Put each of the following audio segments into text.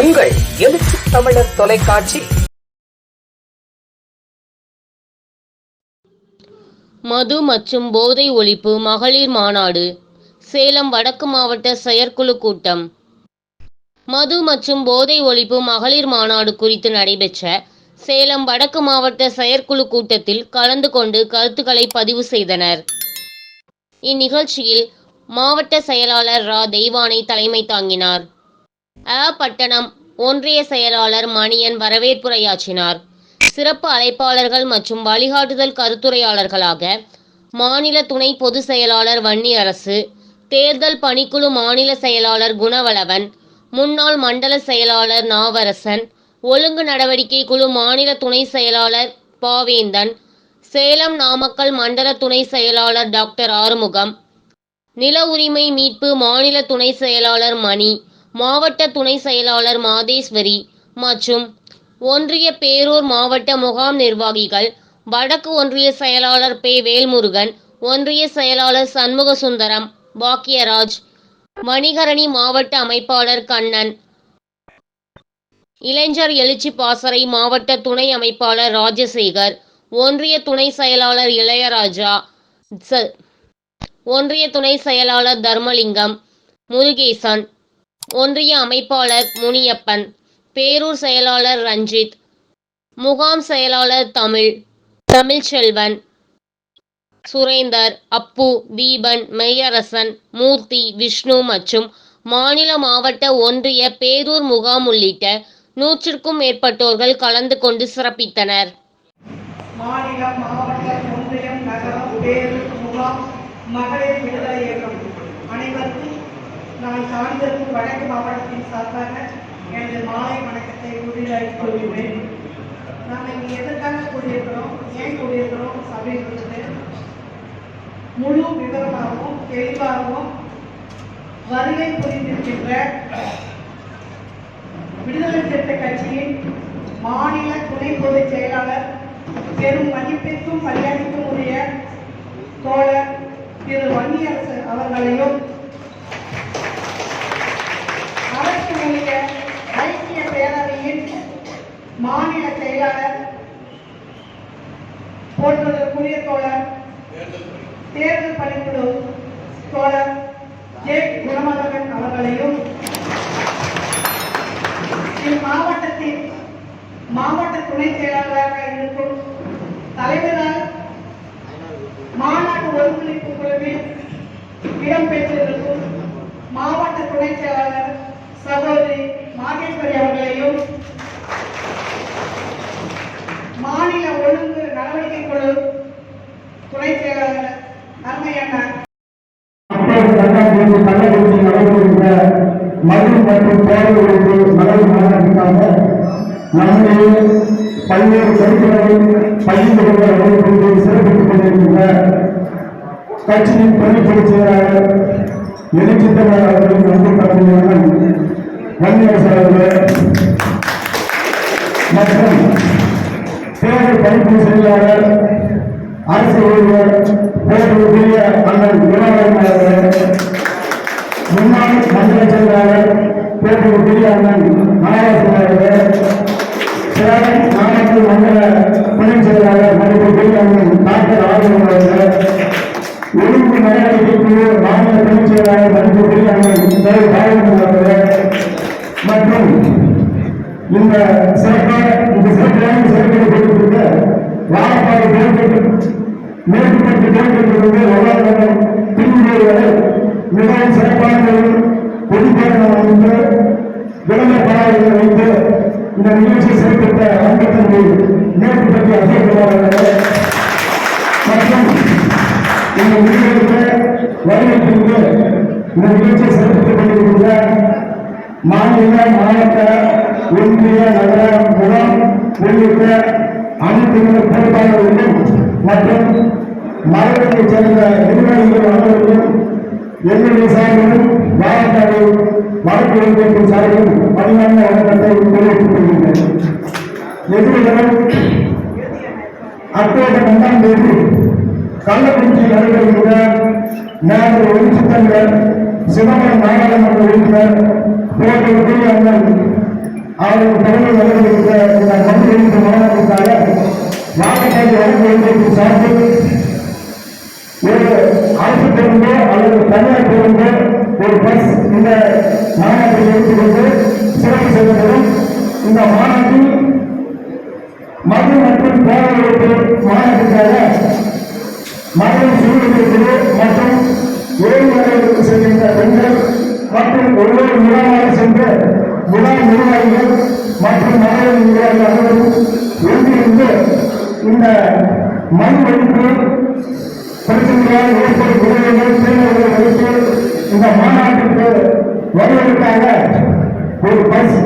உங்கள் எழுச்சி தமிழர் தொலைக்காட்சி. மது மற்றும் போதை ஒழிப்பு மகளிர் மாநாடு சேலம் வடக்கு மாவட்ட செயற்குழு கூட்டம். மது மற்றும் போதை ஒழிப்பு மகளிர் மாநாடு குறித்து நடைபெற்ற சேலம் வடக்கு மாவட்ட செயற்குழு கூட்டத்தில் கலந்து கொண்டு கருத்துக்களை பதிவு செய்தனர். இந்நிகழ்ச்சியில் மாவட்ட செயலாளர் ரா தெய்வானை தலைமை தாங்கினார். அ பட்டணம் ஒன்றிய செயலாளர் மணியன் வரவேற்புரையாற்றினார். சிறப்பு அழைப்பாளர்கள் மற்றும் வழிகாட்டுதல் கருத்துரையாளர்களாக மாநில துணை பொதுச் செயலாளர் வன்னி அரசு தேர்தல் பணிக்குழு மாநில செயலாளர் குணவளவன் முன்னாள் மண்டல செயலாளர் நாவரசன் ஒழுங்கு நடவடிக்கை குழு மாநில துணை செயலாளர் பாவேந்தன் சேலம் நாமக்கல் மண்டல துணை செயலாளர் டாக்டர் ஆறுமுகம் நில உரிமை மீட்பு மாநில துணை செயலாளர் மணி மாவட்ட துணை செயலாளர் மாதேஸ்வரி மற்றும் ஒன்றிய பேரூர் மாவட்ட முகாம் நிர்வாகிகள் வடக்கு ஒன்றிய செயலாளர் பே. வேல்முருகன் ஒன்றிய செயலாளர் சண்முக சுந்தரம் பாக்கியராஜ் மணிகரணி மாவட்ட அமைப்பாளர் கண்ணன் இளைஞர் எழுச்சி பாசறை மாவட்ட துணை அமைப்பாளர் ராஜசேகர் ஒன்றிய துணை செயலாளர் இளையராஜா ச- ஒன்றிய துணை செயலாளர் தர்மலிங்கம் முருகேசன் ஒன்றிய அமைப்பாளர் முனியப்பன் பேரூர் செயலாளர் ரஞ்சித் முகாம் செயலாளர் தமிழ் தமிழ்ச்செல்வன் சுரேந்தர் அப்பு தீபன் மெய்யரசன் மூர்த்தி விஷ்ணு மற்றும் மாநில மாவட்ட ஒன்றிய பேரூர் முகாம் உள்ளிட்ட நூற்றுக்கும் மேற்பட்டோர்கள் கலந்து கொண்டு சிறப்பித்தனர். மாநிலம் ஒன்றியம் நகரம் பேரூர் முகாம் மகளிர் விடுதலை இயக்கம். அனைவருக்கும் நான் சார்ந்திருக்கும் வடக்கு மாவட்டத்தின் சார்பாக எனது மாலை வணக்கத்தை உறுதியாகி கொள்கிறேன் நாம் இங்கே எதற்காக கூடியிருக்கிறோம்? ஏன் கூடியிருக்கிறோம்? அப்படின்றது முழு விவரமாகவும் தெளிவாகவும் வருகை புரிந்திருக்கின்ற விடுதலை சிறுத்தை கட்சியின் மாநில துணை பொதுச் செயலாளர் பெரும் மதிப்பிற்கும் மரியாதைக்கும் உரிய தோழர் திரு வன்னியரசு அவர்களையும் மாநில செயலாளர் போற்றுவதற்குரிய தோழர் தேர்தல் பணிக்குழு தோழர் ஜே. குணமாதவன் அவர்களையும் இம்மாவட்டத்தின் மாவட்ட துணை செயலாளராக இருக்கும் தலைவரால் மாநாட்டு ஒருங்கிணைப்பு குழுவில் இடம்பெற்றிருக்கும் மாவட்ட துணை செயலாளர் சகோதரி மாகேஸ்வரி அவர்களையும் மாநில ஒழுங்கு நடவடிக்கை குழு துணை செயலாளர் அருமையண்ணன் மக்கள் கள்ளக்குறிச்சி நடைபெறுகின்ற மது மற்றும் போதை ஒழிப்பு மகளிர் மாநாட்டுக்காக நம்முடைய பல்வேறு கருத்துக்களை பகிர்ந்து கொள்ள சிறப்பித்துக் கொண்டிருக்கின்ற கட்சியின் துணை பொதுச் செயலாளர் எழுச்சித்தவர் அவர்களின் வந்து தரப்பினர் வன்னியரசு அவர்கள் மற்றும் தேர்தல் பணிக்குழு அரசு ஊழியர் போட்டிய அண்ணன் குணவரன் முன்னாள் மண்டல செயலாளர் போட்டிய அண்ணன் நாராயணன் சேலம் மாவட்ட மண்டல துணை செயலாளர் மதிப்புக்குரிய அண்ணன் டாக்டர் ஆதரவு அவர்கள் ஒழுங்கு நடவடிக்கை குழு மாநில துணை செயலாளர் மதிப்புக்குரிய அண்ணன் திரு பாலன் அவர்கள். மற்றும் இந்த அன்பத்தந்தை மேற்கொண்டு மற்றும் இந்த நிகழ்ச்சிக்கு வருகைக்கு இந்த நிகழ்ச்சியை சிறப்பித்துக் கொண்டிருக்கின்ற மாநில மாவட்ட ஒன்றிய நகர முகாம் உள்ளிட்ட அனைத்து பொறுப்பாளர்களும் மற்றும் மகளிரைச் சேர்ந்த நிர்வாகிகள் அனைவருக்கும் எங்களுடைய சார்பிலும் மாவட்ட வழக்கு ஒன்றியத்தின் சார்பிலும் பணியான தெரிவித்துக் கொள்கின்றேன் எதிர்காலம் அக்டோபர் ஒன்றாம் தேதி கள்ளக்குறிச்சியில் நடைபெறுகின்ற நேரு ஒளிச்சித்தங்கள் சிதம்பரம் நாடாளுமன்ற உறுப்பினர் போட்டிருக்கிற அண்ணன் அவர்கள் தலைமை வழங்கியிருக்கிற இந்த மது ஒழிப்பு மாநாட்டிற்காக மாவட்ட சார்பில் ஒரு அரசு பேருந்தோ அல்லது தனியார் பேருந்தோ ஒரு பஸ் இந்த மாநாட்டில் எடுத்துக்கொண்டு சிறப்பு செய்யப்படும் இந்த மாநாட்டில் மது மற்றும் போராட்ட மாநாட்டிற்காக மகளிர் சுயநிலைக்குழு மற்றும் ஏழுமலைகளுக்கு செல்கின்ற பெண்கள் மற்றும் ஒவ்வொரு முகாமாக சென்று முகாம் நிர்வாகிகள் மற்றும் மகளிர் நிர்வாகிகள் அனைவரும் ஒன்றிணைந்து இந்த மண் ஒழிப்பு பிரச்சனைகளால் ஏற்படும் விளைவுகள் தீர்வுகளை வைத்து இந்த மாநாட்டிற்கு வருவதற்காக ஒரு பஸ்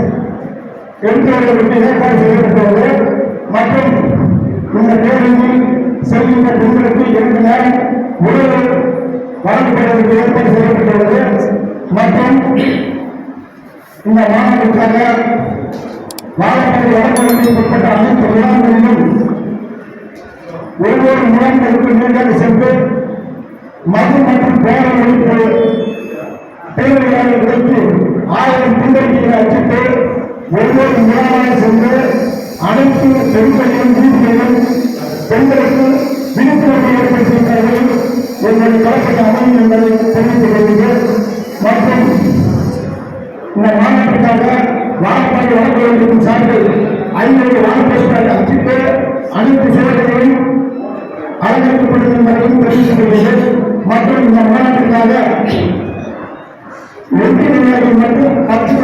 எடுத்துவதற்கு ஏற்பாடு செய்யப்பட்டுள்ளது. மற்றும் இந்த பேருந்தில் செல்கின்ற பெண்களுக்கு இரண்டு நாள் உணவு வழங்கப்படுவதற்கு ஏற்பாடு செய்யப்பட்டுள்ளது. மற்றும் இந்த மாணவர்களுக்காக வாழப்பட்ட வழக்கொழுங்கில் அனைத்து விழாக்களிலும் ஒவ்வொரு முகாம்களுக்கு நீங்கள் சென்று மது மற்றும் பேர ஒழிப்பு ஆயிரம் பின்னணியை அச்சிட்டு ஒவ்வொரு முகாமாக சென்று அனைத்து பெண்களையும் வீட்டிலும் பெண்களுக்கு விழிப்புணர்வு ஏற்படுத்துகிறார்கள் எங்களுடைய கலப்பட அமையும் என்பதை தெரிவித்துக் கொள்கிறேன். மற்றும் இந்த மாநாட்டிற்காக மாநாட்டுக்காக வாழப்பாடி வேண்டும் சார்பில் ஐநூறு வாழப்பேசுகளை அச்சிட்டு அனைத்து சேவைகளையும் அலங்கரிக்கப்படும் என்பதையும் தெரிவித்துக் கொள்கிறேன். மற்றும் இந்த மாநாட்டிற்காக வெற்றி நிலையில் மட்டும் பத்து